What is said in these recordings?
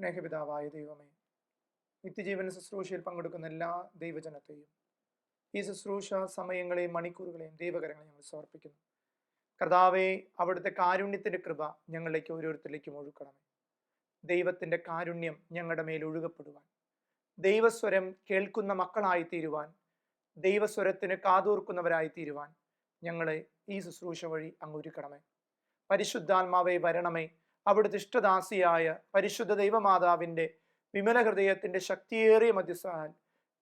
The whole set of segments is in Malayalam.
സ്നേഹപിതാവായ ദൈവമേ നിത്യജീവന ശുശ്രൂഷയിൽ പങ്കെടുക്കുന്ന എല്ലാ ദൈവജനത്തെയും ഈ ശുശ്രൂഷ സമയങ്ങളെയും മണിക്കൂറുകളെയും ദൈവകരങ്ങളെയും ഞങ്ങൾ സമർപ്പിക്കുന്നു. കർത്താവെ അവിടുത്തെ കാരുണ്യത്തിന്റെ കൃപ ഞങ്ങളിലേക്ക് ഓരോരുത്തരിലേക്കും ഒഴുക്കണമേ. ദൈവത്തിന്റെ കാരുണ്യം ഞങ്ങളുടെ മേൽ ഒഴുകപ്പെടുവാൻ ദൈവസ്വരം കേൾക്കുന്ന മക്കളായി തീരുവാൻ ദൈവസ്വരത്തിന് കാതോർക്കുന്നവരായി തീരുവാൻ ഞങ്ങളെ ഈ ശുശ്രൂഷ വഴി അങ്ങ് ഒരുക്കണമേ. പരിശുദ്ധാത്മാവെ വരണമേ അവിടുത്തെ ഇഷ്ടദാസിയായ പരിശുദ്ധ ദൈവമാതാവിന്റെ വിമല ഹൃദയത്തിന്റെ ശക്തിയേറിയ മധ്യസ്ഥാൻ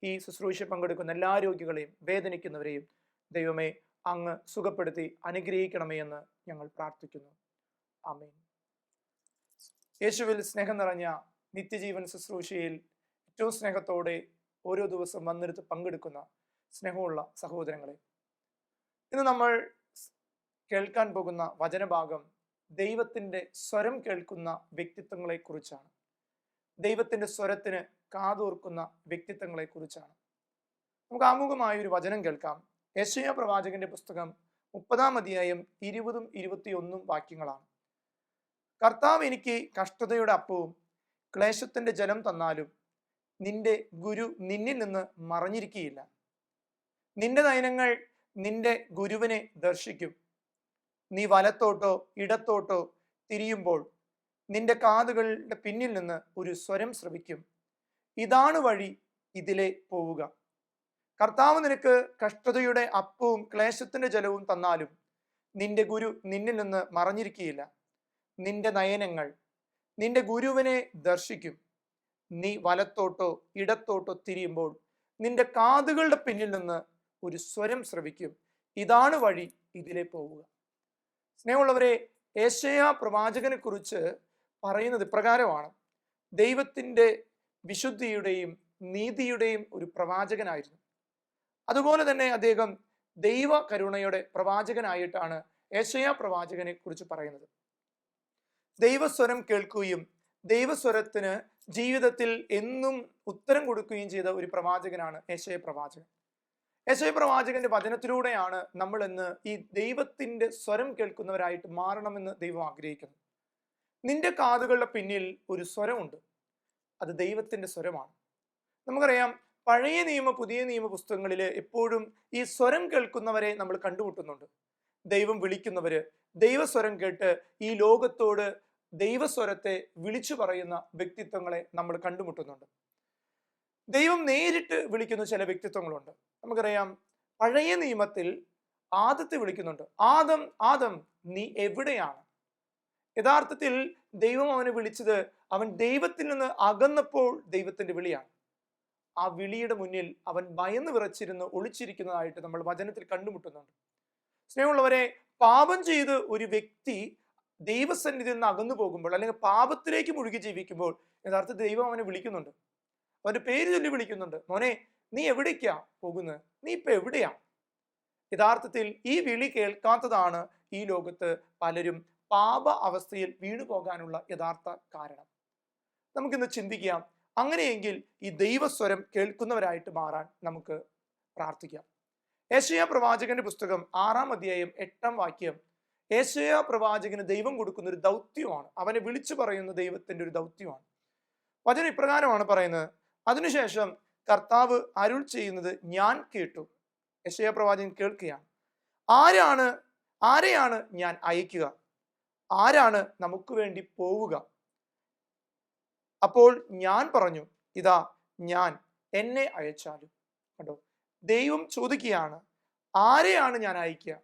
ഈ ശുശ്രൂഷ പങ്കെടുക്കുന്ന എല്ലാ രോഗികളെയും വേദനിക്കുന്നവരെയും ദൈവമേ അങ്ങ് സുഖപ്പെടുത്തി അനുഗ്രഹിക്കണമേ എന്ന് ഞങ്ങൾ പ്രാർത്ഥിക്കുന്നു. ആമേൻ. യേശുവിൽ സ്നേഹം നിറഞ്ഞ നിത്യജീവൻ ശുശ്രൂഷയിൽ ഏറ്റവും സ്നേഹത്തോടെ ഓരോ ദിവസം വന്നിരുത്ത് പങ്കെടുക്കുന്ന സ്നേഹമുള്ള സഹോദരങ്ങളെ ഇന്ന് നമ്മൾ കേൾക്കാൻ പോകുന്ന വചനഭാഗം ദൈവത്തിന്റെ സ്വരം കേൾക്കുന്ന വ്യക്തിത്വങ്ങളെ കുറിച്ചാണ് ദൈവത്തിന്റെ സ്വരത്തിന് കാതോർക്കുന്ന വ്യക്തിത്വങ്ങളെ കുറിച്ചാണ് നമുക്ക് ആമുഖമായ ഒരു വചനം കേൾക്കാം. യശയ പ്രവാചകന്റെ പുസ്തകം മുപ്പതാം അധ്യായം ഇരുപതും ഇരുപത്തിയൊന്നും വാക്യങ്ങളാണ്. കർത്താവ് എനിക്ക് കഷ്ടതയുടെ അപ്പവും ക്ലേശത്തിന്റെ ജലം തന്നാലും നിന്റെ ഗുരു നിന്നിൽ നിന്ന് മറഞ്ഞിരിക്കുകയില്ല നിന്റെ നയനങ്ങൾ നിന്റെ ഗുരുവിനെ ദർശിക്കും. നീ വലത്തോട്ടോ ഇടത്തോട്ടോ തിരിയുമ്പോൾ നിന്റെ കാതുകളുടെ പിന്നിൽ നിന്ന് ഒരു സ്വരം ശ്രവിക്കും ഇതാണ് വഴി ഇതിലെ പോവുക. കർത്താവ് നിനക്ക് കഷ്ടതയുടെ അപ്പവും ക്ലേശത്തിന്റെ ജലവും തന്നാലും നിന്റെ ഗുരു നിന്നിൽ നിന്ന് മറഞ്ഞിരിക്കുകയില്ല. നിന്റെ നയനങ്ങൾ നിന്റെ ഗുരുവിനെ ദർശിക്കും. നീ വലത്തോട്ടോ ഇടത്തോട്ടോ തിരിയുമ്പോൾ നിന്റെ കാതുകളുടെ പിന്നിൽ നിന്ന് ഒരു സ്വരം ശ്രവിക്കും ഇതാണ് വഴി ഇതിലെ പോവുക. സ്നേഹമുള്ളവരെ ഏഷ്യ പ്രവാചകനെ കുറിച്ച് പറയുന്നത് ഇപ്രകാരമാണ്. ദൈവത്തിന്റെ വിശുദ്ധിയുടെയും നീതിയുടെയും ഒരു പ്രവാചകനായിരുന്നു. അതുപോലെ തന്നെ അദ്ദേഹം ദൈവ കരുണയുടെ പ്രവാചകനായിട്ടാണ് ഏഷ്യ പ്രവാചകനെ കുറിച്ച് പറയുന്നത്. ദൈവസ്വരം കേൾക്കുകയും ദൈവസ്വരത്തിന് ജീവിതത്തിൽ എന്നും ഉത്തരം കൊടുക്കുകയും ചെയ്ത ഒരു പ്രവാചകനാണ് ഏഷ്യ പ്രവാചകൻ. യശയ പ്രവാചകന്റെ വചനത്തിലൂടെയാണ് നമ്മൾ ഇന്ന് ഈ ദൈവത്തിന്റെ സ്വരം കേൾക്കുന്നവരായിട്ട് മാറണമെന്ന് ദൈവം ആഗ്രഹിക്കുന്നു. നിന്റെ കാതുകളുടെ പിന്നിൽ ഒരു സ്വരമുണ്ട്. അത് ദൈവത്തിന്റെ സ്വരമാണ്. നമുക്കറിയാം പഴയ നിയമ പുതിയ നിയമ പുസ്തകങ്ങളിൽ എപ്പോഴും ഈ സ്വരം കേൾക്കുന്നവരെ നമ്മൾ കണ്ടുമുട്ടുന്നുണ്ട്. ദൈവം വിളിക്കുന്നവര് ദൈവസ്വരം കേട്ട് ഈ ലോകത്തോട് ദൈവസ്വരത്തെ വിളിച്ചു പറയുന്ന വ്യക്തിത്വങ്ങളെ നമ്മൾ കണ്ടുമുട്ടുന്നുണ്ട്. ദൈവം നേരിട്ട് വിളിക്കുന്ന ചില വ്യക്തിത്വങ്ങളുണ്ട്. നമുക്കറിയാം പഴയ നിയമത്തിൽ ആദത്തെ വിളിക്കുന്നുണ്ട്. ആദം ആദം നീ എവിടെയാണ്? യഥാർത്ഥത്തിൽ ദൈവം അവനെ വിളിച്ചത് അവൻ ദൈവത്തിൽ നിന്ന് അകന്നപ്പോൾ ദൈവത്തിന്റെ വിളിയാണ്. ആ വിളിയുടെ മുന്നിൽ അവൻ ഭയന്ന് വിറച്ചിരുന്ന് ഒളിച്ചിരിക്കുന്നതായിട്ട് നമ്മൾ വചനത്തിൽ കണ്ടുമുട്ടുന്നുണ്ട്. സ്നേഹമുള്ളവരെ പാപം ചെയ്ത് ഒരു വ്യക്തി ദൈവസന്നിധിയിൽ നിന്ന് അകന്നു പോകുമ്പോൾ അല്ലെങ്കിൽ പാപത്തിലേക്ക് മുഴുകി ജീവിക്കുമ്പോൾ യഥാർത്ഥത്തിൽ ദൈവം അവനെ വിളിക്കുന്നുണ്ട്. അവന്റെ പേര് ചൊല്ലി വിളിക്കുന്നുണ്ട്. മോനെ നീ എവിടേക്കാ പോകുന്നത് നീ ഇപ്പൊ എവിടെയാ? യഥാർത്ഥത്തിൽ ഈ വിളി കേൾക്കാത്തതാണ് ഈ ലോകത്ത് പലരും പാപ അവസ്ഥയിൽ വീണു പോകാനുള്ള യഥാർത്ഥ കാരണം. നമുക്കിന്ന് ചിന്തിക്കാം. അങ്ങനെയെങ്കിൽ ഈ ദൈവസ്വരം കേൾക്കുന്നവരായിട്ട് മാറാൻ നമുക്ക് പ്രാർത്ഥിക്കാം. യേശയ പ്രവാചകന്റെ പുസ്തകം ആറാം അധ്യായം എട്ടാം വാക്യം. യേശയ പ്രവാചകന് ദൈവം കൊടുക്കുന്ന ഒരു ദൗത്യമാണ്. അവനെ വിളിച്ചു പറയുന്ന ദൈവത്തിന്റെ ഒരു ദൗത്യമാണ്. വചനം ഇപ്രകാരമാണ് പറയുന്നത്. അതിനുശേഷം കർത്താവ് അരുൾ ചെയ്യുന്നത് ഞാൻ കേട്ടു. യശയ പ്രവാചകൻ കേൾക്കുകയാണ്. ആരാണ് ആരെയാണ് ഞാൻ അയക്കുക? ആരാണ് നമുക്ക് വേണ്ടി പോവുക? അപ്പോൾ ഞാൻ പറഞ്ഞു ഇതാ ഞാൻ എന്നെ അയച്ചാലും. കണ്ടോ? ദൈവം ചോദിക്കുകയാണ് ആരെയാണ് ഞാൻ അയക്കുക?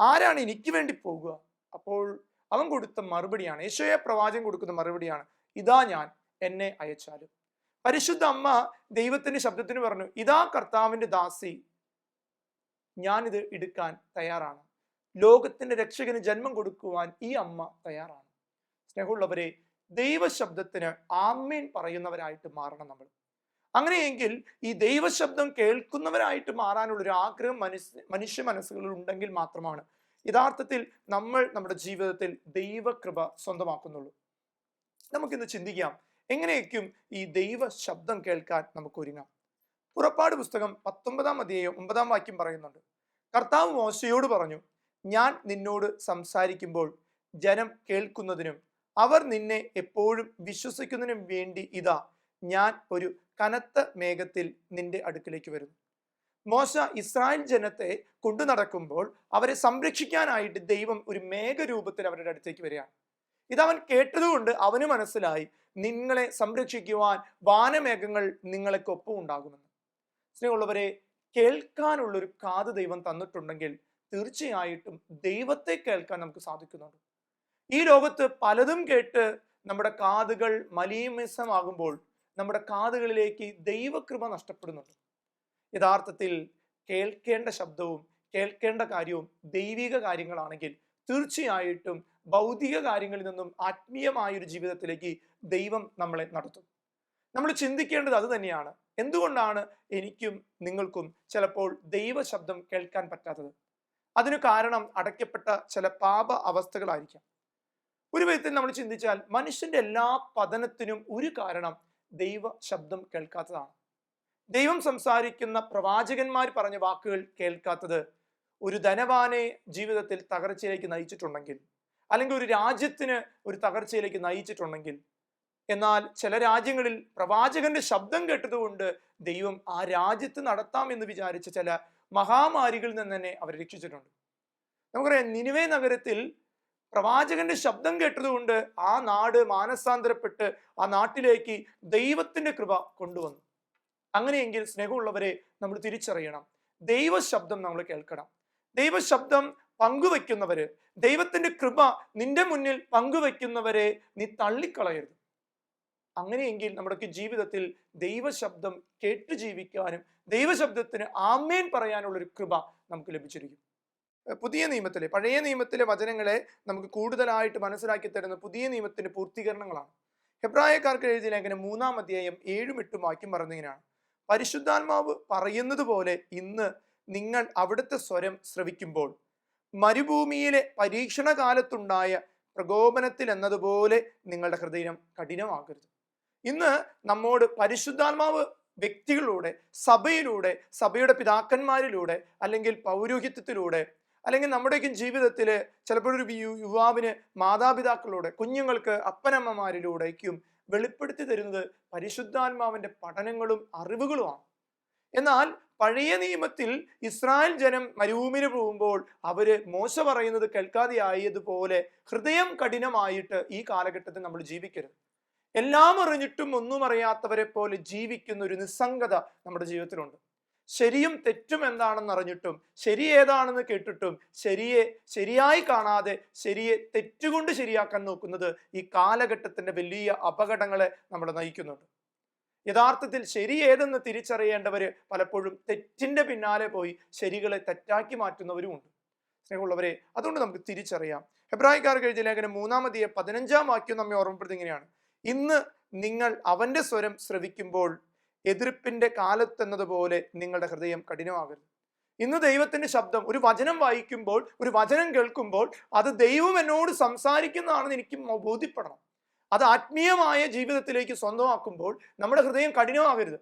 ആരാണ് എനിക്ക് വേണ്ടി പോവുക? അപ്പോൾ അവൻ കൊടുത്ത മറുപടിയാണ് യേശോയെ പ്രവാചകൻ കൊടുക്കുന്ന മറുപടിയാണ് ഇതാ ഞാൻ എന്നെ അയച്ചാലും. പരിശുദ്ധ അമ്മ ദൈവത്തിന്റെ ശബ്ദത്തിന് പറഞ്ഞു ഇതാ കർത്താവിന്റെ ദാസി. ഞാനിത് എടുക്കാൻ തയ്യാറാണ്. ലോകത്തിന്റെ രക്ഷകന് ജന്മം കൊടുക്കുവാൻ ഈ അമ്മ തയ്യാറാണ്. സ്നേഹമുള്ളവരെ ദൈവശബ്ദത്തിന് ആമേൻ പറയുന്നവരായിട്ട് മാറണം നമ്മൾ. അങ്ങനെയെങ്കിൽ ഈ ദൈവശബ്ദം കേൾക്കുന്നവരായിട്ട് മാറാനുള്ള ഒരു ആഗ്രഹം മനുഷ്യ മനുഷ്യ മനസ്സുകളിൽ ഉണ്ടെങ്കിൽ മാത്രമാണ് യഥാർത്ഥത്തിൽ നമ്മൾ നമ്മുടെ ജീവിതത്തിൽ ദൈവകൃപ സ്വന്തമാക്കുന്നുള്ളൂ. നമുക്കിന്ന് ചിന്തിക്കാം എങ്ങനെയൊക്കെയും ഈ ദൈവ ശബ്ദം കേൾക്കാൻ നമുക്ക് ഒരുങ്ങാം പുറപ്പാട് പുസ്തകം പത്തൊമ്പതാം അധ്യായം ഒമ്പതാം വാക്യം പറയുന്നുണ്ട്. കർത്താവ് മോശയോട് പറഞ്ഞു ഞാൻ നിന്നോട് സംസാരിക്കുമ്പോൾ ജനം കേൾക്കുന്നതിനും അവർ നിന്നെ എപ്പോഴും വിശ്വസിക്കുന്നതിനും വേണ്ടി ഇതാ ഞാൻ ഒരു കനത്ത മേഘത്തിൽ നിന്റെ അടുക്കിലേക്ക് വരുന്നു. മോശ ഇസ്രായേൽ ജനത്തെ കൊണ്ടു നടക്കുമ്പോൾ അവരെ സംരക്ഷിക്കാനായിട്ട് ദൈവം ഒരു മേഘരൂപത്തിൽ അവരുടെ അടുത്തേക്ക് വരികയാണ്. ഇതവൻ കേട്ടതുകൊണ്ട് അവന് മനസ്സിലായി നിങ്ങളെ സംരക്ഷിക്കുവാൻ വാനമേഘങ്ങൾ നിങ്ങളെക്കൊപ്പം ഉണ്ടാകുമെന്ന്. സ്നേഹമുള്ളവരെ കേൾക്കാനുള്ളൊരു കാത് ദൈവം തന്നിട്ടുണ്ടെങ്കിൽ തീർച്ചയായിട്ടും ദൈവത്തെ കേൾക്കാൻ നമുക്ക് സാധിക്കുന്നുണ്ട്. ഈ ലോകത്ത് പലതും കേട്ട് നമ്മുടെ കാതുകൾ മലീമസമാകുമ്പോൾ നമ്മുടെ കാതുകളിലേക്ക് ദൈവകൃപ നഷ്ടപ്പെടുന്നുണ്ട്. യഥാർത്ഥത്തിൽ കേൾക്കേണ്ട ശബ്ദവും കേൾക്കേണ്ട കാര്യവും ദൈവിക കാര്യങ്ങളാണെങ്കിൽ തീർച്ചയായിട്ടും ഭൗതിക കാര്യങ്ങളിൽ നിന്നും ആത്മീയമായ ഒരു ജീവിതത്തിലേക്ക് ദൈവം നമ്മളെ നടത്തും. നമ്മൾ ചിന്തിക്കേണ്ടത് അത് തന്നെയാണ്. എന്തുകൊണ്ടാണ് എനിക്കും നിങ്ങൾക്കും ചിലപ്പോൾ ദൈവശബ്ദം കേൾക്കാൻ പറ്റാത്തത്? അതിനു കാരണം അടയ്ക്കപ്പെട്ട ചില പാപ അവസ്ഥകളായിരിക്കാം. ഒരു വിധത്തിൽ നമ്മൾ ചിന്തിച്ചാൽ മനുഷ്യന്റെ എല്ലാ പതനത്തിനും ഒരു കാരണം ദൈവ ശബ്ദം കേൾക്കാത്തതാണ്. ദൈവം സംസാരിക്കുന്ന പ്രവാചകന്മാർ പറഞ്ഞ വാക്കുകൾ കേൾക്കാത്തത് ഒരു ധനവാനെ ജീവിതത്തിൽ തകർച്ചയിലേക്ക് നയിച്ചിട്ടുണ്ടെങ്കിൽ അല്ലെങ്കിൽ ഒരു രാജ്യത്തിന് ഒരു തകർച്ചയിലേക്ക് നയിച്ചിട്ടുണ്ടെങ്കിൽ എന്നാൽ ചില രാജ്യങ്ങളിൽ പ്രവാചകന്റെ ശബ്ദം കേട്ടതുകൊണ്ട് ദൈവം ആ രാജ്യത്ത് നടത്താം എന്ന് വിചാരിച്ച ചില മഹാമാരികളിൽ നിന്ന് തന്നെ അവരെ രക്ഷിച്ചിട്ടുണ്ട്. നമുക്കറിയാം നിനുവേ നഗരത്തിൽ പ്രവാചകന്റെ ശബ്ദം കേട്ടതുകൊണ്ട് ആ നാട് മാനസാന്തരപ്പെട്ട് ആ നാട്ടിലേക്ക് ദൈവത്തിന്റെ കൃപ കൊണ്ടുവന്നു. അങ്ങനെയെങ്കിൽ സ്നേഹമുള്ളവരെ നമ്മൾ തിരിച്ചറിയണം. ദൈവശബ്ദം നമ്മൾ കേൾക്കണം. ദൈവശബ്ദം പങ്കുവെക്കുന്നവര് ദൈവത്തിന്റെ കൃപ നിന്റെ മുന്നിൽ പങ്കുവെക്കുന്നവരെ നീ തള്ളിക്കളയരുത്. അങ്ങനെയെങ്കിൽ നമ്മുടെ ജീവിതത്തിൽ ദൈവശബ്ദം കേട്ട് ജീവിക്കാനും ദൈവശബ്ദത്തിന് ആമേൻ പറയാനുള്ള ഒരു കൃപ നമുക്ക് ലഭിച്ചിരിക്കും. പുതിയ നിയമത്തിലെ പഴയ നിയമത്തിലെ വചനങ്ങളെ നമുക്ക് കൂടുതലായിട്ട് മനസ്സിലാക്കി തരുന്ന പുതിയ നിയമത്തിന്റെ പൂർത്തീകരണങ്ങളാണ്. ഹെബ്രായക്കാർക്ക് എഴുതിയ ലേഖനം മൂന്നാം അധ്യായം ഏഴും എട്ടും വാക്യം പറഞ്ഞിങ്ങനെയാണ്. പരിശുദ്ധാത്മാവ് പറയുന്നത് പോലെ ഇന്ന് നിങ്ങൾ അവിടുത്തെ സ്വരം ശ്രവിക്കുമ്പോൾ മരുഭൂമിയിലെ പരീക്ഷണ കാലത്തുണ്ടായ പ്രകോപനത്തിൽ എന്നതുപോലെ നിങ്ങളുടെ ഹൃദയം കഠിനമാകരുത്. ഇന്ന് നമ്മോട് പരിശുദ്ധാത്മാവ് വ്യക്തികളിലൂടെ സഭയിലൂടെ സഭയുടെ പിതാക്കന്മാരിലൂടെ അല്ലെങ്കിൽ പൗരോഹിത്യത്തിലൂടെ അല്ലെങ്കിൽ നമ്മുടെയൊക്കെ ജീവിതത്തിൽ യു- യുവാവിന് മാതാപിതാക്കളോടെ കുഞ്ഞുങ്ങൾക്ക് അപ്പനമ്മമാരിലൂടേക്കും വെളിപ്പെടുത്തി തരുന്നത് പരിശുദ്ധാത്മാവിന്റെ പഠനങ്ങളും അറിവുകളുമാണ്. എന്നാൽ പഴയ നിയമത്തിൽ ഇസ്രായേൽ ജനം മരുഭൂമിയിൽ പോകുമ്പോൾ അവർ മോശ പറയുന്നത് കേൾക്കാതെയായതുപോലെ ഹൃദയം കഠിനമായിട്ട് ഈ കാലഘട്ടത്തിൽ നമ്മൾ ജീവിക്കരുത്. എല്ലാം അറിഞ്ഞിട്ടും ഒന്നും അറിയാത്തവരെ പോലെ ജീവിക്കുന്ന ഒരു നിസ്സംഗത നമ്മുടെ ജീവിതത്തിലുണ്ട്. ശരിയും തെറ്റും എന്താണെന്ന് അറിഞ്ഞിട്ടും ശരി ഏതാണെന്ന് കേട്ടിട്ടും ശരിയെ ശരിയായി കാണാതെ ശരിയെ തെറ്റുകൊണ്ട് ശരിയാക്കാൻ നോക്കുന്നത് ഈ കാലഘട്ടത്തിന്റെ വലിയ അപകടങ്ങളെ നമ്മൾ നയിക്കുന്നുണ്ട്. യഥാർത്ഥത്തിൽ ശരി ഏതെന്ന് തിരിച്ചറിയേണ്ടവർ പലപ്പോഴും തെറ്റിന്റെ പിന്നാലെ പോയി ശരികളെ തെറ്റാക്കി മാറ്റുന്നവരുമുണ്ട് സ്നേഹമുള്ളവരെ അതുകൊണ്ട് നമുക്ക് തിരിച്ചറിയാം. ഹെബ്രാഹിക്കാർക്ക് എഴുതിയ ലേഖനം മൂന്നാമതിയെ പതിനഞ്ചാം വാക്യം നമ്മെ ഓർമ്മപ്പെടുത്തി ഇങ്ങനെയാണ്. ഇന്ന് നിങ്ങൾ അവന്റെ സ്വരം ശ്രവിക്കുമ്പോൾ എതിർപ്പിന്റെ കാലത്തെന്നതുപോലെ നിങ്ങളുടെ ഹൃദയം കഠിനമാകരുത്. ഇന്ന് ദൈവത്തിന്റെ ശബ്ദം ഒരു വചനം വായിക്കുമ്പോൾ ഒരു വചനം കേൾക്കുമ്പോൾ അത് ദൈവം എന്നോട് സംസാരിക്കുന്നതാണെന്ന് എനിക്ക് ബോധ്യപ്പെടണം. അത് ആത്മീയമായ ജീവിതത്തിലേക്ക് സ്വന്തമാക്കുമ്പോൾ നമ്മുടെ ഹൃദയം കഠിനമാകരുത്.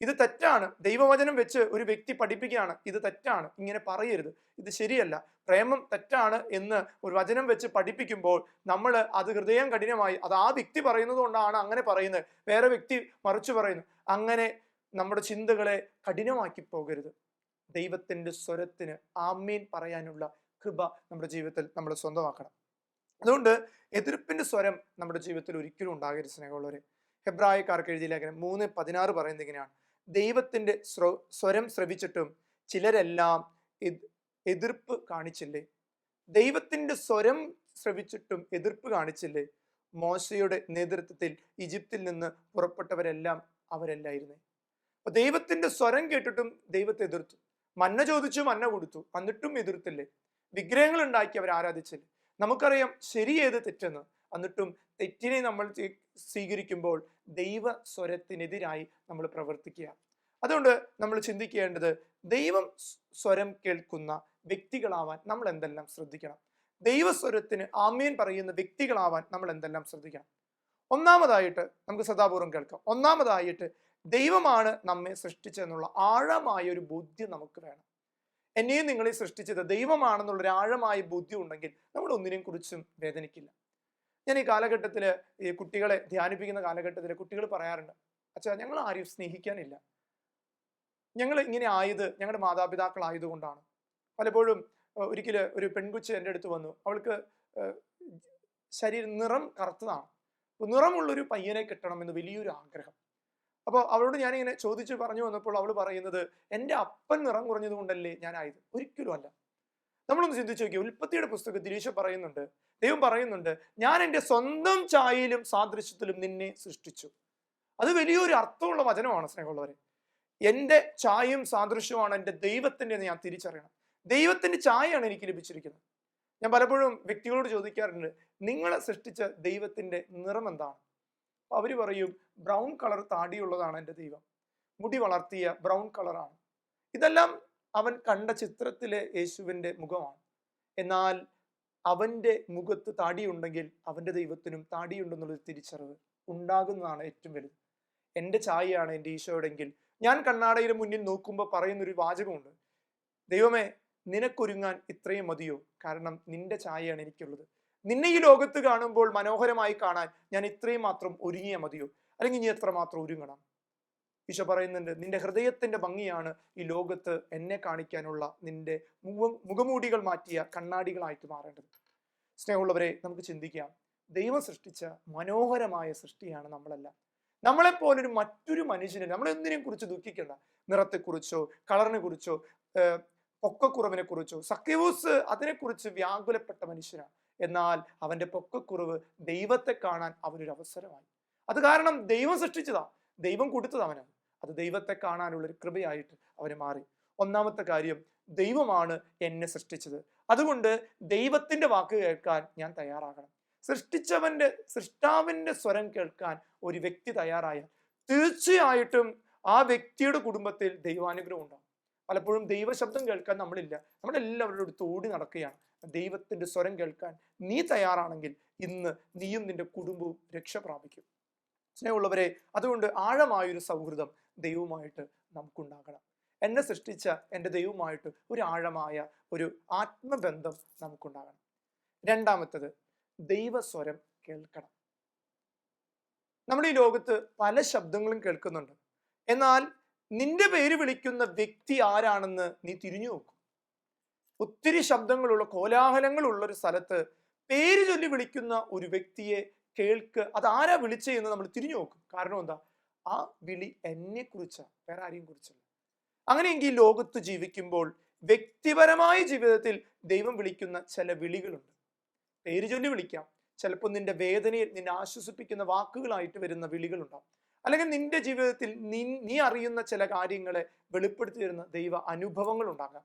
ഇത് തെറ്റാണ്. ദൈവവചനം വെച്ച് ഒരു വ്യക്തി പഠിപ്പിക്കുകയാണ്. ഇത് തെറ്റാണ്. ഇങ്ങനെ പറയരുത്. ഇത് ശരിയല്ല. പ്രേമം തെറ്റാണ് എന്ന് ഒരു വചനം വെച്ച് പഠിപ്പിക്കുമ്പോൾ നമ്മൾ അത് ഹൃദയം കഠിനമായി അത് ആ വ്യക്തി പറയുന്നത് കൊണ്ടാണ് അങ്ങനെ പറയുന്നത്. വേറെ വ്യക്തി മറിച്ച് പറയുന്നു. അങ്ങനെ നമ്മുടെ ചിന്തകളെ കഠിനമാക്കി പോകരുത്. ദൈവത്തിന്റെ സ്വരത്തിന് ആമീൻ പറയാനുള്ള കൃപ നമ്മുടെ ജീവിതത്തിൽ നമ്മൾ സ്വന്തമാക്കണം. അതുകൊണ്ട് എതിർപ്പിന്റെ സ്വരം നമ്മുടെ ജീവിതത്തിൽ ഒരിക്കലും ഉണ്ടാകരുത് സ്നേഹമുള്ളവരെ. ഹെബ്രായക്കാർക്ക് എഴുതിയ ലേഖനം മൂന്ന് പതിനാറ് പറയുന്നത് ഇങ്ങനെയാണ്. ദൈവത്തിന്റെ സ്വരം ശ്രവിച്ചിട്ടും ചിലരെല്ലാം എതിർപ്പ് കാണിച്ചില്ലേ? ദൈവത്തിന്റെ സ്വരം ശ്രവിച്ചിട്ടും എതിർപ്പ് കാണിച്ചില്ലേ? മോശയുടെ നേതൃത്വത്തിൽ ഈജിപ്തിൽ നിന്ന് പുറപ്പെട്ടവരെല്ലാം അവരല്ലായിരുന്നേ. അപ്പൊ ദൈവത്തിന്റെ സ്വരം കേട്ടിട്ടും ദൈവത്തെ എതിർത്തു. മന്ന ചോദിച്ചു മന്ന കൊടുത്തു. എന്നിട്ടും എതിർത്തില്ലേ? വിഗ്രഹങ്ങൾ ഉണ്ടാക്കി അവർ ആരാധിച്ചില്ലേ നമുക്കറിയാം ശരി ഏത് തെറ്റെന്ന്. എന്നിട്ടും തെറ്റിനെ നമ്മൾ സ്വീ- സ്വീകരിക്കുമ്പോൾ ദൈവ സ്വരത്തിനെതിരായി നമ്മൾ പ്രവർത്തിക്കുക. അതുകൊണ്ട് നമ്മൾ ചിന്തിക്കേണ്ടത് ദൈവം സ്വരം കേൾക്കുന്ന വ്യക്തികളാവാൻ നമ്മൾ എന്തെല്ലാം ശ്രദ്ധിക്കണം. ദൈവസ്വരത്തിന് ആമീൻ പറയുന്ന വ്യക്തികളാവാൻ നമ്മൾ എന്തെല്ലാം ശ്രദ്ധിക്കണം. ഒന്നാമതായിട്ട് നമുക്ക് സദാപൂർവം കേൾക്കാം. ഒന്നാമതായിട്ട് ദൈവമാണ് നമ്മെ സൃഷ്ടിച്ചതെന്നുള്ള ആഴമായ ഒരു ബോധ്യം നമുക്ക് വേണം. എന്നെയും നിങ്ങളെ സൃഷ്ടിച്ചത് ദൈവമാണെന്നുള്ളൊരു ആഴമായ ബുദ്ധി ഉണ്ടെങ്കിൽ നമ്മൾ ഒന്നിനെയും കുറിച്ചും വേദനിക്കില്ല. ഞാൻ ഈ കാലഘട്ടത്തിൽ ഈ കുട്ടികളെ ധ്യാനിപ്പിക്കുന്ന കാലഘട്ടത്തിൽ കുട്ടികൾ പറയാറുണ്ട് അച്ഛാ ഞങ്ങൾ ആരെയും സ്നേഹിക്കാനില്ല. ഞങ്ങൾ ഇങ്ങനെ ആയത് ഞങ്ങളുടെ മാതാപിതാക്കൾ ആയതുകൊണ്ടാണ്. പലപ്പോഴും ഒരിക്കൽ ഒരു പെൺകുച്ച് എന്റെ അടുത്ത് വന്നു. അവൾക്ക് ശരീരം നിറം കറുത്തതാണ്. നിറമുള്ളൊരു പയ്യനെ കിട്ടണമെന്ന് വലിയൊരു ആഗ്രഹം. അപ്പോൾ അവളോട് ഞാനിങ്ങനെ ചോദിച്ചു പറഞ്ഞു വന്നപ്പോൾ അവൾ പറയുന്നത് എന്റെ അപ്പൻ നിറം കുറഞ്ഞത് കൊണ്ടല്ലേ ഞാനായത്? ഒരിക്കലും അല്ല. നമ്മളൊന്ന് ചിന്തിച്ചു നോക്കി ഉൽപ്പത്തിയുടെ പുസ്തകത്തിൽ ഈശോ പറയുന്നുണ്ട് ദൈവം പറയുന്നുണ്ട് ഞാൻ എന്റെ സ്വന്തം ചായയിലും സാദൃശ്യത്തിലും നിന്നെ സൃഷ്ടിച്ചു. അത് വലിയൊരു അർത്ഥമുള്ള വചനമാണ് സ്നേഹമുള്ളവരെ. എന്റെ ചായയും സാദൃശ്യവുമാണ് എന്റെ ദൈവത്തിന്റെ ഞാൻ തിരിച്ചറിയണം. ദൈവത്തിന്റെ ചായയാണ് എനിക്ക് ലഭിച്ചിരിക്കുന്നത്. ഞാൻ പലപ്പോഴും വ്യക്തികളോട് ചോദിക്കാറുണ്ട് നിങ്ങളെ സൃഷ്ടിച്ച ദൈവത്തിന്റെ നിറം എന്താണ്? അപ്പൊ അവർ പറയും ബ്രൗൺ കളർ താടിയുള്ളതാണ് എന്റെ ദൈവം. മുടി വളർത്തിയ ബ്രൗൺ കളറാണ് ഇതെല്ലാം അവൻ കണ്ട ചിത്രത്തിലെ യേശുവിന്റെ മുഖമാണ്. എന്നാൽ അവന്റെ മുഖത്ത് താടിയുണ്ടെങ്കിൽ അവന്റെ ദൈവത്തിനും താടിയുണ്ടെന്നുള്ളൊരു തിരിച്ചറിവ് ഉണ്ടാകുന്നതാണ് ഏറ്റവും വലുത്. എന്റെ ചായയാണ് എന്റെ ഈശോയുടെങ്കിൽ. ഞാൻ കണ്ണാടയുടെ മുന്നിൽ നോക്കുമ്പോൾ പറയുന്നൊരു വാചകമുണ്ട്. ദൈവമേ നിനക്കൊരുങ്ങാൻ ഇത്രയും മതിയോ? കാരണം നിന്റെ ചായയാണ് എനിക്കുള്ളത്. നിന്നെ ഈ ലോകത്ത് കാണുമ്പോൾ മനോഹരമായി കാണാൻ ഞാൻ ഇത്രയും മാത്രം ഒരുങ്ങിയ മതിയോ? അല്ലെങ്കിൽ നീ എത്ര മാത്രം ഒരുങ്ങണം? ഈശോ പറയുന്നുണ്ട് നിന്റെ ഹൃദയത്തിന്റെ ഭംഗിയാണ് ഈ ലോകത്ത് എന്നെ കാണിക്കാനുള്ള നിന്റെ മുഖ മുഖമൂടികൾ മാറ്റിയ കണ്ണാടികളായിട്ട് മാറേണ്ടത്. സ്നേഹമുള്ളവരെ നമുക്ക് ചിന്തിക്കാം. ദൈവം സൃഷ്ടിച്ച മനോഹരമായ സൃഷ്ടിയാണ് നമ്മളെല്ലാം. നമ്മളെപ്പോലൊരു മറ്റൊരു മനുഷ്യനെ നമ്മളെന്തിനെ കുറിച്ച് ദുഃഖിക്കണ്ട? നിറത്തെക്കുറിച്ചോ കളറിനെ കുറിച്ചോ പൊക്കക്കുറവിനെ കുറിച്ചോ സഖ്യവൂസ് അതിനെക്കുറിച്ച് വ്യാകുലപ്പെട്ട മനുഷ്യനാണ്. എന്നാൽ അവന്റെ പൊക്കക്കുറവ് ദൈവത്തെ കാണാൻ അവനൊരു അവസരമായി. അത് കാരണം ദൈവം സൃഷ്ടിച്ചതാ. ദൈവം കൊടുത്തത് അവനാണ്. അത് ദൈവത്തെ കാണാനുള്ള ഒരു കൃപയായിട്ട് അവന് മാറി. ഒന്നാമത്തെ കാര്യം ദൈവമാണ് എന്നെ സൃഷ്ടിച്ചത്. അതുകൊണ്ട് ദൈവത്തിന്റെ വാക്ക് കേൾക്കാൻ ഞാൻ തയ്യാറാകണം. സൃഷ്ടിച്ചവന്റെ സൃഷ്ടാവിന്റെ സ്വരം കേൾക്കാൻ ഒരു വ്യക്തി തയ്യാറായ തീർച്ചയായിട്ടും ആ വ്യക്തിയുടെ കുടുംബത്തിൽ ദൈവാനുഗ്രഹം ഉണ്ടാവും പലപ്പോഴും ദൈവശബ്ദം കേൾക്കാൻ നമ്മളില്ല. നമ്മളെല്ലാവരുടെ അടുത്ത് ഓടി നടക്കുകയാണ്. ദൈവത്തിന്റെ സ്വരം കേൾക്കാൻ നീ തയ്യാറാണെങ്കിൽ ഇന്ന് നീയും നിന്റെ കുടുംബവും രക്ഷ പ്രാപിക്കും. സ്നേഹമുള്ളവരെ അതുകൊണ്ട് ആഴമായൊരു സൗഹൃദം ദൈവവുമായിട്ട് നമുക്കുണ്ടാകണം. എന്നെ സൃഷ്ടിച്ച എന്റെ ദൈവവുമായിട്ട് ഒരു ആഴമായ ഒരു ആത്മബന്ധം നമുക്കുണ്ടാകണം. രണ്ടാമത്തത് ദൈവസ്വരം കേൾക്കണം. നമ്മുടെ ഈ ലോകത്ത് പല ശബ്ദങ്ങളും കേൾക്കുന്നുണ്ട്. എന്നാൽ നിന്റെ പേര് വിളിക്കുന്ന വ്യക്തി ആരാണെന്ന് നീ തിരിഞ്ഞു നോക്കും. ഒത്തിരി ശബ്ദങ്ങളുള്ള കോലാഹലങ്ങളുള്ള ഒരു സ്ഥലത്ത് പേര് ചൊല്ലി വിളിക്കുന്ന ഒരു വ്യക്തിയെ കേൾക്ക്. അതാരാ വിളിച്ചേ എന്ന് നമ്മൾ തിരിഞ്ഞു നോക്കും. കാരണം എന്താ? ആ വിളി എന്നെ കുറിച്ചാ വേറെ ആരെയും കുറിച്ചല്ല. അങ്ങനെയെങ്കിൽ ലോകത്ത് ജീവിക്കുമ്പോൾ വ്യക്തിപരമായ ജീവിതത്തിൽ ദൈവം വിളിക്കുന്ന ചില വിളികളുണ്ട്. പേര് ചൊല്ലി വിളിക്കാം. ചിലപ്പോൾ നിന്റെ വേദനയിൽ നിന്നെ ആശ്വസിപ്പിക്കുന്ന വാക്കുകളായിട്ട് വരുന്ന വിളികളുണ്ടാവും. അല്ലെങ്കിൽ നിന്റെ ജീവിതത്തിൽ നീ നീ അറിയുന്ന ചില കാര്യങ്ങളെ വെളിപ്പെടുത്തി തരുന്ന ദൈവ അനുഭവങ്ങൾ ഉണ്ടാകാം.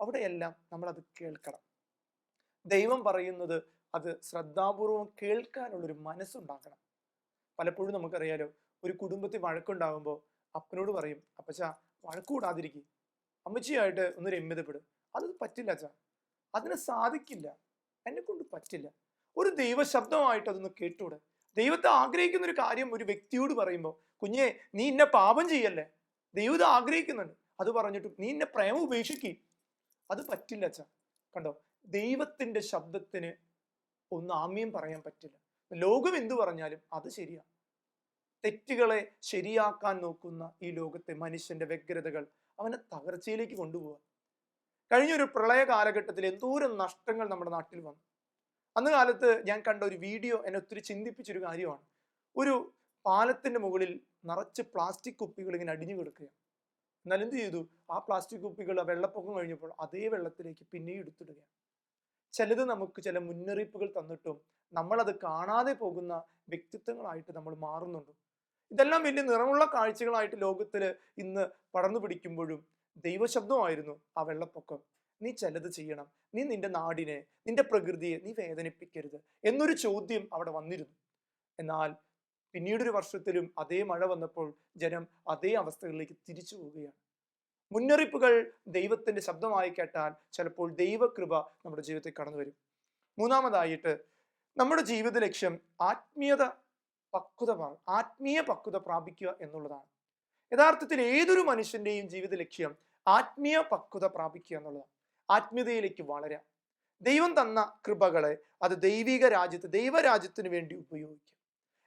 അവിടെയെല്ലാം നമ്മൾ അത് കേൾക്കണം. ദൈവം പറയുന്നത് അത് ശ്രദ്ധാപൂർവം കേൾക്കാനുള്ളൊരു മനസ്സുണ്ടാക്കണം പലപ്പോഴും നമുക്കറിയാലോ ഒരു കുടുംബത്തിൽ വഴക്കുണ്ടാകുമ്പോൾ അപ്പനോട് പറയും അപ്പച്ച വഴക്കൂടാതിരിക്കും. അമ്മച്ചിയായിട്ട് ഒന്ന് രമ്യതപ്പെടും. അത് പറ്റില്ല അച്ഛാ. അതിന് സാധിക്കില്ല. എന്നെ കൊണ്ട് പറ്റില്ല. ഒരു ദൈവശബ്ദമായിട്ട് അതൊന്ന് കേട്ടൂടെ? ദൈവത്തെ ആഗ്രഹിക്കുന്ന ഒരു കാര്യം ഒരു വ്യക്തിയോട് പറയുമ്പോൾ കുഞ്ഞെ നീ ഇന്നെ പാപം ചെയ്യല്ലേ? ദൈവത്തെ ആഗ്രഹിക്കുന്നുണ്ട്. അത് പറഞ്ഞിട്ട് നീ എന്നെ പ്രേമം ഉപേക്ഷിക്കി. അത് പറ്റില്ല അച്ഛ. കണ്ടോ? ദൈവത്തിന്റെ ശബ്ദത്തിന് ഒന്ന് ആമ്യം പറയാൻ പറ്റില്ല. ലോകം എന്തു പറഞ്ഞാലും അത് ശരിയാ. തെറ്റുകളെ ശരിയാക്കാൻ നോക്കുന്ന ഈ ലോകത്തെ മനുഷ്യന്റെ വ്യഗ്രതകൾ അവനെ തകർച്ചയിലേക്ക് കൊണ്ടുപോകാം കഴിഞ്ഞൊരു പ്രളയ കാലഘട്ടത്തിൽ എന്തോരം നഷ്ടങ്ങൾ നമ്മുടെ നാട്ടിൽ വന്നു. അന്ന് കാലത്ത് ഞാൻ കണ്ട ഒരു വീഡിയോ എന്നെ ഒത്തിരി ചിന്തിപ്പിച്ചൊരു കാര്യമാണ്. ഒരു പാലത്തിന്റെ മുകളിൽ നിറച്ച് പ്ലാസ്റ്റിക് കുപ്പികൾ ഇങ്ങനെ അടിഞ്ഞു കിടക്കുക എന്നാൽ എന്ത് ചെയ്തു? ആ പ്ലാസ്റ്റിക് കുപ്പികൾ വെള്ളപ്പൊക്കം കഴിഞ്ഞപ്പോൾ അതേ വെള്ളത്തിലേക്ക് പിന്നെയും എടുത്തിടുക ചിലത് നമുക്ക് ചില മുന്നറിയിപ്പുകൾ തന്നിട്ടും നമ്മളത് കാണാതെ പോകുന്ന വ്യക്തിത്വങ്ങളായിട്ട് നമ്മൾ മാറുന്നുണ്ട്. ഇതെല്ലാം വലിയ നിറമുള്ള കാഴ്ചകളായിട്ട് ലോകത്തിൽ ഇന്ന് പടർന്നു പിടിക്കുമ്പോഴും ദൈവശബ്ദമായിരുന്നു ആ വെള്ളപ്പൊക്കം. നീ ചിലത് ചെയ്യണം. നീ നിന്റെ നാടിനെ നിന്റെ പ്രകൃതിയെ നീ വേദനിപ്പിക്കരുത് എന്നൊരു ചോദ്യം അവിടെ വന്നിരുന്നു. എന്നാൽ പിന്നീടൊരു വർഷത്തിലും അതേ മഴ വന്നപ്പോൾ ജനം അതേ അവസ്ഥകളിലേക്ക് തിരിച്ചു പോവുകയാണ്. മുന്നറിയിപ്പുകൾ ദൈവത്തിന്റെ ശബ്ദമായി കേട്ടാൽ ചിലപ്പോൾ ദൈവകൃപ നമ്മുടെ ജീവിതത്തിൽ കടന്നു വരും മൂന്നാമതായിട്ട് നമ്മുടെ ജീവിത ലക്ഷ്യം ആത്മീയത പക്വത ആത്മീയ പക്വത പ്രാപിക്കുക എന്നുള്ളതാണ്. യഥാർത്ഥത്തിൽ ഏതൊരു മനുഷ്യന്റെയും ജീവിത ലക്ഷ്യം ആത്മീയ പക്വത പ്രാപിക്കുക എന്നുള്ളതാണ്. ആത്മീയതയിലേക്ക് വളരാം. ദൈവം തന്ന കൃപകളെ അത് ദൈവിക രാജ്യത്ത് ദൈവരാജ്യത്തിന് വേണ്ടി ഉപയോഗിക്കും.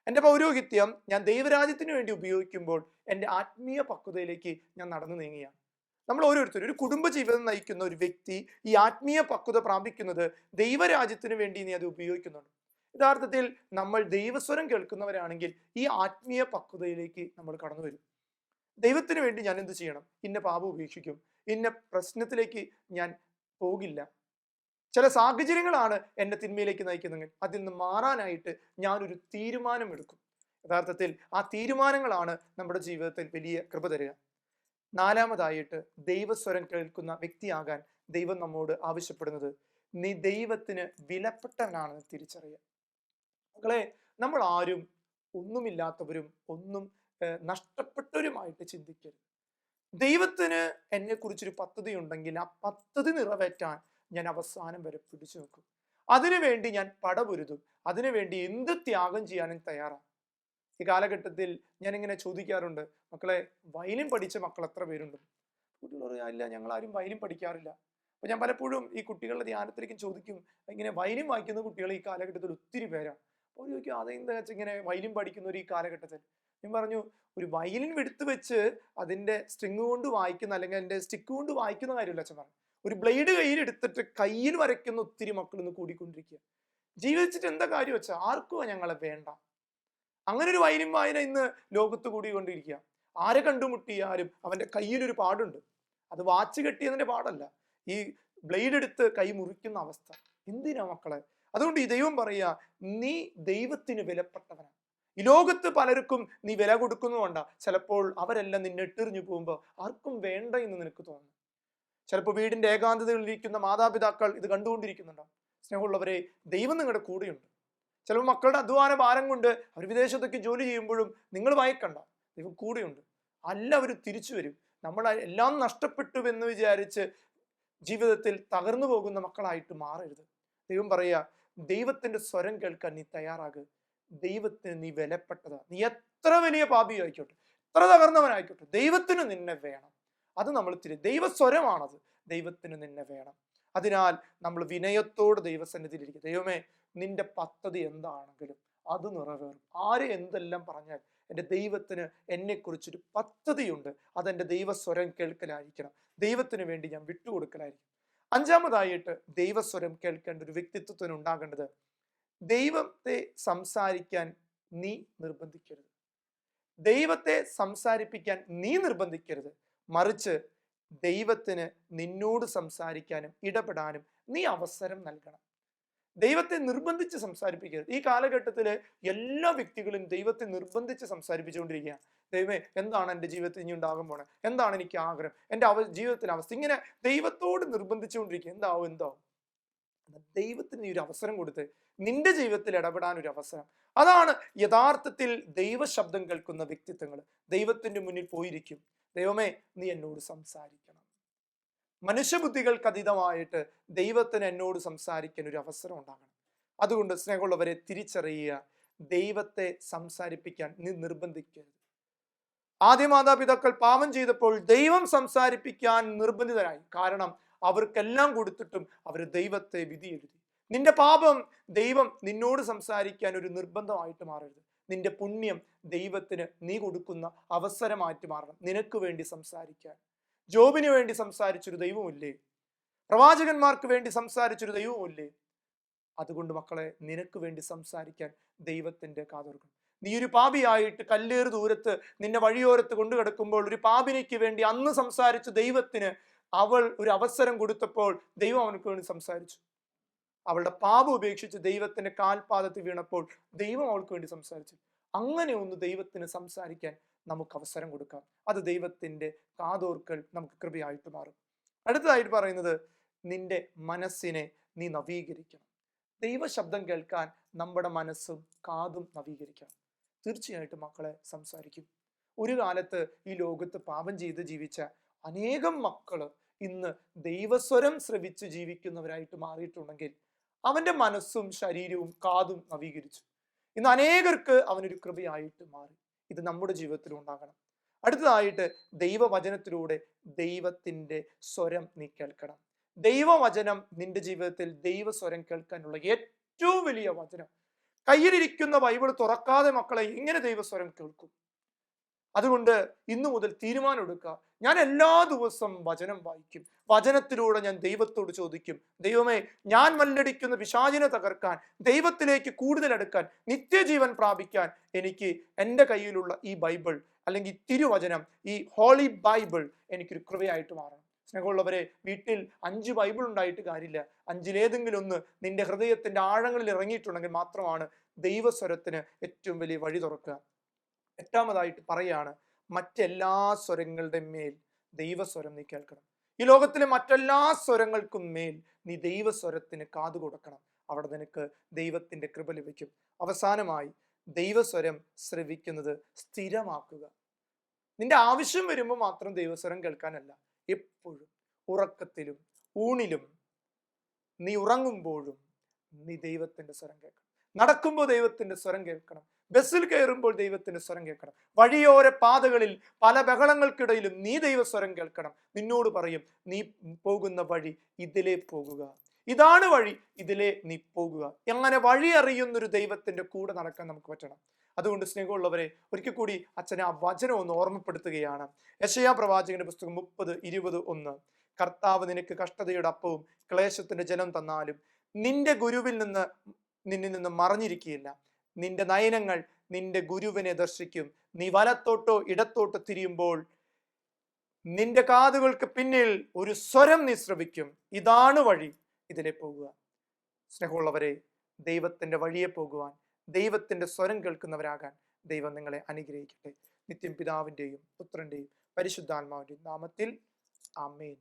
എന്റെ പൗരോഹിത്യം ഞാൻ ദൈവരാജ്യത്തിന് വേണ്ടി ഉപയോഗിക്കുമ്പോൾ എന്റെ ആത്മീയ പക്വതയിലേക്ക് ഞാൻ നടന്നു നീങ്ങിയാണ് നമ്മൾ ഓരോരുത്തരും ഒരു കുടുംബജീവിതം നയിക്കുന്ന ഒരു വ്യക്തി ഈ ആത്മീയ പക്വത പ്രാപിക്കുന്നത് ദൈവരാജ്യത്തിന് വേണ്ടി നീ അത് ഉപയോഗിക്കുന്നുണ്ട്. യഥാർത്ഥത്തിൽ നമ്മൾ ദൈവസ്വരം കേൾക്കുന്നവരാണെങ്കിൽ ഈ ആത്മീയ പക്വതയിലേക്ക് നമ്മൾ കടന്നു വരും ദൈവത്തിന് വേണ്ടി ഞാൻ എന്ത് ചെയ്യണം? ഇന്ന പാപം ഉപേക്ഷിക്കും. ഇന്ന പ്രശ്നത്തിലേക്ക് ഞാൻ പോകില്ല. ചില സാഹചര്യങ്ങളാണ് എന്നെ തിന്മയിലേക്ക് നയിക്കുന്നതെങ്കിൽ അതിൽ നിന്ന് മാറാനായിട്ട് ഞാനൊരു തീരുമാനമെടുക്കും. യഥാർത്ഥത്തിൽ ആ തീരുമാനങ്ങളാണ് നമ്മുടെ ജീവിതത്തിൽ വലിയ കൃപ തരിക. നാലാമതായിട്ട് ദൈവസ്വരം കേൾക്കുന്ന വ്യക്തിയാകാൻ ദൈവം നമ്മോട് ആവശ്യപ്പെടുന്നത് നീ ദൈവത്തിന് വിലപ്പെട്ടവനാണെന്ന് തിരിച്ചറിയുക. മക്കളെ നമ്മൾ ആരും ഒന്നുമില്ലാത്തവരും ഒന്നും നഷ്ടപ്പെട്ടവരുമായിട്ട് ചിന്തിക്കരുത്. ദൈവത്തിന് എന്നെ കുറിച്ചൊരു പദ്ധതി ഉണ്ടെങ്കിൽ ആ പദ്ധതി നിറവേറ്റാൻ ഞാൻ അവസാനം വരെ പിടിച്ചു നിൽക്കും. അതിനുവേണ്ടി ഞാൻ പടപൊരുതും. അതിനുവേണ്ടി എന്ത് ത്യാഗം ചെയ്യാനും തയ്യാറാണ്. ഈ കാലഘട്ടത്തിൽ ഞാൻ ഇങ്ങനെ ചോദിക്കാറുണ്ട് മക്കളെ വയലിൻ പഠിച്ച മക്കൾ എത്ര പേരുണ്ട്? കുട്ടികൾ പറയും ഇല്ല ഞങ്ങൾ ആരും വയലിൻ പഠിക്കാറില്ല. അപ്പൊ ഞാൻ പലപ്പോഴും ഈ കുട്ടികളുടെ ധ്യാനത്തിലേക്കും ചോദിക്കും ഇങ്ങനെ വയലിൻ വായിക്കുന്ന കുട്ടികൾ ഈ കാലഘട്ടത്തിൽ ഒത്തിരി പേരാണ്. അവർ ചോദിക്കും അതെന്താ? വെച്ചാൽ ഇങ്ങനെ വയലിൻ പഠിക്കുന്നവർ ഈ കാലഘട്ടത്തിൽ. ഞാൻ പറഞ്ഞു ഒരു വയലിൻ എടുത്തു വെച്ച് അതിന്റെ സ്ട്രിങ് കൊണ്ട് വായിക്കുന്ന അല്ലെങ്കിൽ അതിന്റെ സ്റ്റിക്ക് കൊണ്ട് വായിക്കുന്ന കാര്യമില്ല അച്ഛൻ പറഞ്ഞു. ഒരു ബ്ലേഡ് കയ്യിൽ എടുത്തിട്ട് കയ്യിൽ വരയ്ക്കുന്ന ഒത്തിരി മക്കൾ ഇന്ന് കൂടിക്കൊണ്ടിരിക്കുക. ജീവിച്ചിട്ട് എന്താ കാര്യം വെച്ചാൽ ആർക്കും ഞങ്ങളെ വേണ്ട? അങ്ങനെ ഒരു വയലിൻ വായന ഇന്ന് ലോകത്ത് കൂടിക്കൊണ്ടിരിക്കുക. ആരെ കണ്ടുമുട്ടിയാലും അവന്റെ കയ്യിലൊരു പാടുണ്ട്. അത് വാച്ച് കെട്ടിയതിന്റെ പാടല്ല. ഈ ബ്ലേഡ് എടുത്ത് കൈ മുറിക്കുന്ന അവസ്ഥ. എന്തിനാ മക്കളെ? അതുകൊണ്ട് ഈ ദൈവം പറയുക നീ ദൈവത്തിന് വിലപ്പെട്ടവനാണ് ഈ ലോകത്ത് പലർക്കും നീ വില കൊടുക്കുന്നതുകൊണ്ടാണ് ചിലപ്പോൾ അവരെല്ലാം നിന്നെ ഇട്ടെറിഞ്ഞു പോകുമ്പോൾ ആർക്കും വേണ്ട എന്ന് നിനക്ക് തോന്നുന്നു ചിലപ്പോൾ വീടിന്റെ ഏകാന്തതയിൽ ഇരിക്കുന്ന മാതാപിതാക്കൾ ഇത് കണ്ടുകൊണ്ടിരിക്കുന്നുണ്ടാവും സ്നേഹമുള്ളവരെ ദൈവം നിങ്ങളുടെ കൂടെയുണ്ട്. ചിലപ്പോൾ മക്കളുടെ അധ്വാന ഭാരം കൊണ്ട് അവർ വിദേശത്തൊക്കെ ജോലി ചെയ്യുമ്പോഴും നിങ്ങൾ വായിക്കണ്ട. ദൈവം കൂടെയുണ്ട്. അല്ല അവർ തിരിച്ചു വരും. നമ്മൾ എല്ലാം നഷ്ടപ്പെട്ടു എന്ന് വിചാരിച്ച് ജീവിതത്തിൽ തകർന്നു പോകുന്ന മക്കളായിട്ട് മാറരുത്. ദൈവം പറയുക ദൈവത്തിന്റെ സ്വരം കേൾക്കാൻ നീ തയ്യാറാകുക ദൈവത്തിന് നീ വിലപ്പെട്ടതാ. നീ എത്ര വലിയ പാപി ആയിക്കോട്ടെ എത്ര തകർന്നവനായിക്കോട്ടെ ദൈവത്തിന് നിന്നെ വേണം. അത് നമ്മൾ തിരി ദൈവസ്വരമാണത്. ദൈവത്തിന് നിന്നെ വേണം. അതിനാൽ നമ്മൾ വിനയത്തോട് ദൈവസന്നിധിയിലിരിക്കും ദൈവമേ നിന്റെ പദ്ധതി എന്താണെങ്കിലും അത് നിറവേറും. ആര് എന്തെല്ലാം പറഞ്ഞാൽ എന്റെ ദൈവത്തിന് എന്നെക്കുറിച്ചൊരു പദ്ധതിയുണ്ട് അതെന്റെ ദൈവസ്വരം കേൾക്കലായിരിക്കണം. ദൈവത്തിന് വേണ്ടി ഞാൻ വിട്ടുകൊടുക്കലായിരിക്കും. അഞ്ചാമതായിട്ട് ദൈവസ്വരം കേൾക്കേണ്ട ഒരു വ്യക്തിത്വത്തിന് ഉണ്ടാകേണ്ടത് ദൈവത്തെ സംസാരിക്കാൻ നീ നിർബന്ധിക്കരുത്. ദൈവത്തെ സംസാരിപ്പിക്കാൻ നീ നിർബന്ധിക്കരുത്. മറിച്ച് ദൈവത്തിന് നിന്നോട് സംസാരിക്കാനും ഇടപെടാനും നീ അവസരം നൽകണം. ദൈവത്തെ നിർബന്ധിച്ച് സംസാരിപ്പിക്കരുത്. ഈ കാലഘട്ടത്തിൽ എല്ലാ വ്യക്തികളും ദൈവത്തെ നിർബന്ധിച്ച് സംസാരിപ്പിച്ചുകൊണ്ടിരിക്കുകയാണ്. ദൈവമേ എന്താണ് എന്റെ ജീവിതത്തിൽ ഇനി ഉണ്ടാകാൻ പോണേ? എന്താണ് എനിക്ക് ആഗ്രഹം? എന്റെ അവ ജീവിതത്തിലെ അവസ്ഥ? ഇങ്ങനെ ദൈവത്തോട് നിർബന്ധിച്ചുകൊണ്ടിരിക്കുക. എന്താവും എന്താവും? ദൈവത്തിന് ഒരു അവസരം കൊടുത്ത് നിന്റെ ജീവിതത്തിൽ ഇടപെടാൻ ഒരു അവസരം. അതാണ് യഥാർത്ഥത്തിൽ ദൈവശബ്ദം കേൾക്കുന്ന വ്യക്തിത്വങ്ങൾ. ദൈവത്തിന്റെ മുന്നിൽ പോയിരിക്കും. ദൈവമേ നീ എന്നോട് സംസാരിക്കണം. മനുഷ്യബുദ്ധികൾക്ക് അതീതമായിട്ട് ദൈവത്തിന് എന്നോട് സംസാരിക്കാൻ ഒരു അവസരം ഉണ്ടാകണം. അതുകൊണ്ട് സ്നേഹമുള്ളവരെ തിരിച്ചറിയുക. ദൈവത്തെ സംസാരിപ്പിക്കാൻ നീ നിർബന്ധിക്കരുത്. ആദ്യ മാതാപിതാക്കൾ പാപം ചെയ്തപ്പോൾ ദൈവം സംസാരിപ്പിക്കാൻ നിർബന്ധിതരായി. കാരണം അവർക്കെല്ലാം കൊടുത്തിട്ടും അവർ ദൈവത്തെ വിധി എഴുതി നിന്റെ പാപം ദൈവം നിന്നോട് സംസാരിക്കാൻ ഒരു നിർബന്ധമായിട്ട് മാറരുത്. നിന്റെ പുണ്യം ദൈവത്തിന് നീ കൊടുക്കുന്ന അവസരമായിട്ട് മാറണം. നിനക്ക് വേണ്ടി സംസാരിക്കാൻ. ജോബിന് വേണ്ടി സംസാരിച്ചൊരു ദൈവമില്ലേ പ്രവാചകന്മാർക്ക് വേണ്ടി സംസാരിച്ചൊരു ദൈവമില്ലേ അതുകൊണ്ട് മക്കളെ നിനക്ക് വേണ്ടി സംസാരിക്കാൻ ദൈവത്തിന്റെ കാതോർക്കണം. നീ ഒരു പാപിയായിട്ട് കല്ലേറ് ദൂരത്ത് നിന്നെ വഴിയോരത്ത് കൊണ്ടു കിടക്കുമ്പോൾ ഒരു പാപിനിക്ക് വേണ്ടി അന്ന് സംസാരിച്ച ദൈവത്തിന് അവൾ ഒരു അവസരം കൊടുത്തപ്പോൾ ദൈവം അവനക്ക് വേണ്ടി സംസാരിച്ചു. അവളുടെ പാപം ഉപേക്ഷിച്ച് ദൈവത്തിന്റെ കാൽപാദത്തിൽ വീണപ്പോൾ ദൈവം അവൾക്ക് വേണ്ടി സംസാരിച്ചു. അങ്ങനെ ഒന്ന് ദൈവത്തിന് സംസാരിക്കാൻ നമുക്ക് അവസരം കൊടുക്കാം. അത് ദൈവത്തിന്റെ കാതോർക്കൽ നമുക്ക് കൃപയായിട്ട് മാറും. അടുത്തതായിട്ട് പറയുന്നത് നിന്റെ മനസ്സിനെ നീ നവീകരിക്കണം. ദൈവശബ്ദം കേൾക്കാൻ നമ്മുടെ മനസ്സും കാതും നവീകരിക്കണം. തീർച്ചയായിട്ടും മക്കളെ സംസാരിക്കും. ഒരു കാലത്ത് ഈ ലോകത്ത് പാപം ചെയ്ത് ജീവിച്ച അനേകം മക്കൾ ഇന്ന് ദൈവസ്വരം ശ്രവിച്ച് ജീവിക്കുന്നവരായിട്ട് മാറിയിട്ടുണ്ടെങ്കിൽ അവന്റെ മനസ്സും ശരീരവും കാതും നവീകരിച്ചു. ഇന്ന് അനേകർക്ക് അവനൊരു കൃപയായിട്ട് മാറി. ഇത് നമ്മുടെ ജീവിതത്തിൽ ഉണ്ടാകണം. അടുത്തതായിട്ട് ദൈവവചനത്തിലൂടെ ദൈവത്തിന്റെ സ്വരം നീ കേൾക്കണം. ദൈവവചനം നിന്റെ ജീവിതത്തിൽ ദൈവസ്വരം കേൾക്കാനുള്ള ഏറ്റവും വലിയ വചനം. കയ്യിലിരിക്കുന്ന ബൈബിൾ തുറക്കാതെ മക്കളെ എങ്ങനെ ദൈവസ്വരം കേൾക്കും. അതുകൊണ്ട് ഇന്നു മുതൽ തീരുമാനം എടുക്കുക ഞാൻ എല്ലാ ദിവസവും വചനം വായിക്കും. വചനത്തിലൂടെ ഞാൻ ദൈവത്തോട് ചോദിക്കും. ദൈവമേ ഞാൻ മല്ലടിക്കുന്ന പിശാചിനെ തകർക്കാൻ ദൈവത്തിലേക്ക് കൂടുതൽ അടുക്കാൻ നിത്യജീവൻ പ്രാപിക്കാൻ എനിക്ക് എന്റെ കയ്യിലുള്ള ഈ ബൈബിൾ അല്ലെങ്കിൽ തിരുവചനം ഈ ഹോളി ബൈബിൾ എനിക്കൊരു കൃപയായിട്ട് മാറണം. സ്നേഹമുള്ളവരെ വീട്ടിൽ അഞ്ച് ബൈബിൾ ഉണ്ടായിട്ട് കാര്യമില്ല. അഞ്ചിലേതെങ്കിലും ഒന്ന് നിന്റെ ഹൃദയത്തിന്റെ ആഴങ്ങളിൽ ഇറങ്ങിയിട്ടുണ്ടെങ്കിൽ മാത്രമാണ് ദൈവസ്വരത്തിന് ഏറ്റവും വലിയ വഴി തുറക്കുക. എട്ടാമതായിട്ട് പറയാണ് മറ്റെല്ലാ സ്വരങ്ങളുടെ മേൽ ദൈവസ്വരം നീ കേൾക്കണം. ഈ ലോകത്തിലെ മറ്റെല്ലാ സ്വരങ്ങൾക്കും മേൽ നീ ദൈവസ്വരത്തിന് കാതു കൊടുക്കണം. അവിടെ നിനക്ക് ദൈവത്തിന്റെ കൃപ ലഭിക്കും. അവസാനമായി ദൈവസ്വരം ശ്രവിക്കുന്നത് സ്ഥിരമാക്കുക. നിന്റെ ആവശ്യം വരുമ്പോൾ മാത്രം ദൈവസ്വരം കേൾക്കാനല്ല എപ്പോഴും ഉറക്കത്തിലും ഊണിലും നീ ഉറങ്ങുമ്പോഴും നീ ദൈവത്തിന്റെ സ്വരം കേൾക്കണം. നടക്കുമ്പോൾ ദൈവത്തിന്റെ സ്വരം കേൾക്കണം. ബസ്സിൽ കയറുമ്പോൾ ദൈവത്തിന്റെ സ്വരം കേൾക്കണം. വഴിയോര പാതകളിൽ പല ബഹളങ്ങൾക്കിടയിലും നീ ദൈവസ്വരം കേൾക്കണം. നിന്നോട് പറയും നീ പോകുന്ന വഴി ഇതിലേ പോകുക. ഇതാണ് വഴി ഇതിലേ നീ പോകുക. എങ്ങനെ വഴി അറിയുന്നൊരു ദൈവത്തിന്റെ കൂടെ നടക്കാൻ നമുക്ക് പറ്റണം. അതുകൊണ്ട് സ്നേഹമുള്ളവരെ ഒരിക്കൽ കൂടി അച്ഛനെ ആ വചനം ഒന്ന് ഓർമ്മപ്പെടുത്തുകയാണ്. യശയാ പ്രവാചകന്റെ പുസ്തകം മുപ്പത് ഇരുപത് ഒന്ന്. കർത്താവ് നിനക്ക് കഷ്ടതയുടെ അപ്പവും ക്ലേശത്തിന്റെ ജലം തന്നാലും നിന്റെ ഗുരുവിൽ നിന്ന് നിന്നിൽ നിന്ന് മറഞ്ഞിരിക്കുകയില്ല. നിന്റെ നയനങ്ങൾ നിന്റെ ഗുരുവിനെ ദർശിക്കും. നീ വലത്തോട്ടോ ഇടത്തോട്ടോ തിരിയുമ്പോൾ നിന്റെ കാതുകൾക്ക് പിന്നിൽ ഒരു സ്വരം നീ ശ്രവിക്കും. ഇതാണ് വഴി ഇതിലെ പോകുക. സ്നേഹമുള്ളവരെ ദൈവത്തിന്റെ വഴിയെ പോകുവാൻ ദൈവത്തിന്റെ സ്വരം കേൾക്കുന്നവരാകാൻ ദൈവം നിങ്ങളെ അനുഗ്രഹിക്കട്ടെ. നിത്യം പിതാവിന്റെയും പുത്രന്റെയും പരിശുദ്ധാത്മാവിന്റെയും നാമത്തിൽ ആമേൻ.